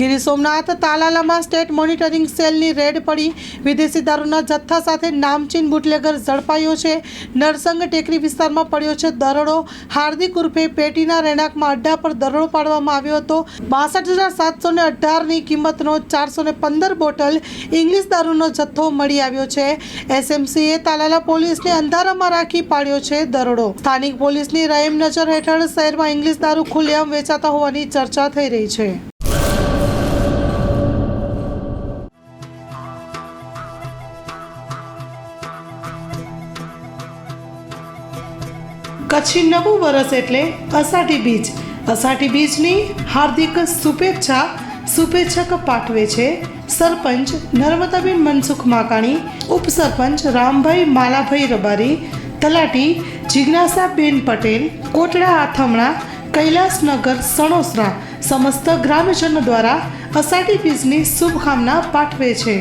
ગીર સોમનાથ તાલાલામાં state monitoring સેલની raid પડી. વિદેશી દારૂના જથ્થા સાથે નામચીન બુટલેગર ઝડપાયો છે. નરસંગ ટેકરી વિસ્તારમાં પડ્યો છે દરોડો. હાર્દિક ઉર્ફે પેટીના રહેણાંકમાં અડ્ડા પર દરોડો પાડવામાં આવ્યો હતો. બાસઠ હજાર સાતસો ને અઢારની કિંમતનો ચારસો ને પંદર બોટલ ઇંગ્લિશ દારૂનો જથ્થો મળી આવ્યો છે. એસએમસીએ તાલાલા પોલીસને અંધારામાં રાખી પાડ્યો છે દરોડો. સ્થાનિક પોલીસની રહેમ નજર હેઠળ શહેરમાં ઇંગ્લિશ દારૂ ખુલ્લેઆમ વેચાતા હોવાની ચર્ચા થઈ રહી છે. કચ્છી નવું વરસ એટલે અષાઢી બીજ. અષાઢી બીજની હાર્દિક શુભેચ્છા શુભેચ્છક પાઠવે છે સરપંચ નર્મદાબેન મનસુખ માકાણી, ઉપસરપંચ રામભાઈ માલાભાઈ રબારી, તલાટી જિજ્ઞાસાબેન પટેલ, કોટડા આથમણા, કૈલાસનગર સણોસરા, સમસ્ત ગ્રામજનો દ્વારા અષાઢી બીજની શુભકામના પાઠવે છે.